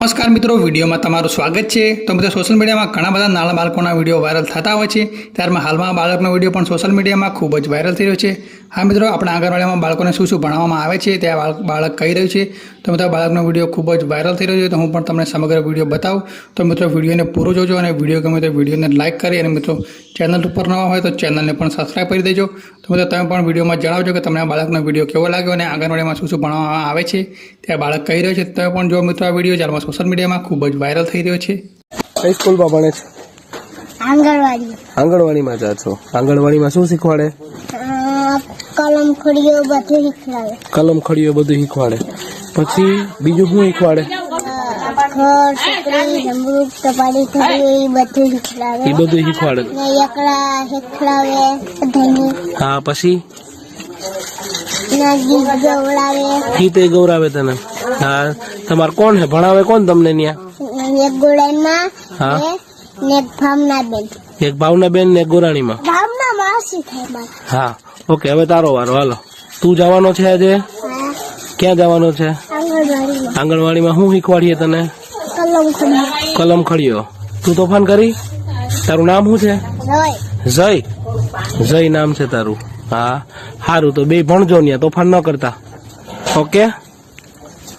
નમસ્કાર મિત્રો, વિડીયોમાં તમારું સ્વાગત છે. તો મિત્રો સોશિયલ મીડિયામાં ઘણા બધા નાના બાળકોના વીડિયો વાયરલ થતા હોય છે. ત્યારમાં હાલમાં બાળકનો વીડિયો પણ સોશિયલ મીડિયામાં ખૂબ જ વાયરલ થઈ રહ્યો છે. હા મિત્રો આપણા આંગણવાડીમાં બાળકોને શું શું ભણાવવામાં આવે છે ત્યાં બાળક બાળક કહી રહ્યું છે. તો મિત્રો બાળકનો વીડિયો ખૂબ જ વાયરલ થઈ રહ્યો છે તો હું પણ તમને સમગ્ર વીડિયો બતાવું. તો મિત્રો વિડીયોને પૂરો જોજો અને વીડિયો ગમે તો વિડીયોને લાઇક કરી અને મિત્રો ચેનલ ઉપર નવા હોય તો ચેનલને પણ સબસ્ક્રાઈબ કરી દેજો. તો મિત્રો તમે પણ વિડીયોમાં જણાવજો કે તમને આ બાળકનો વીડિયો કેવો લાગ્યો અને આંગણવાડીમાં શું શું ભણાવવામાં આવે છે ત્યાં બાળક કહી રહ્યો છે. તમે પણ જો મિત્રો આ વીડિયો હાલમાં સોશિયલ મીડિયામાં ખૂબ જ વાયરલ થઈ રહ્યો છે. કઈ સ્કૂલમાં ભણે છે? આંગણવાડી. આંગણવાડીમાં જા છો. આંગણવાડીમાં શું શીખવાડે? કલમ ખડીઓ બધું શીખવાડે. કલમ ખડીઓ બધું શીખવાડે. પછી બીજું શું શીખવાડે? જમરૂક એ બધું એ બધું શીખવાડે. ને હા પછી? ગીત ગૌરાવે તને. હા તમારે કોણ છે? ભણાવે કોણ તમને ત્યાં એક ગોળાઈમાં હા. ને ને એક ભાવના બેન એક ભાવના બેન ને એક ગોરાણીમાં. ભાવના માસી થાય હા. ઓકે હવે તારો વારો હાલો. તું જવાનો છે આજે? ક્યાં જવાનો છે? આંગણવાડીમાં. આંગણવાડીમાં શું શીખવાડીએ તને? કલમ ખડ્યો તું તોફાન કરી? તારું નામ શું છે? જય. જય. નામ છે તારું. હા સારું તો બે ભણજો ત્યાં તોફાન ન કરતા. ઓકે?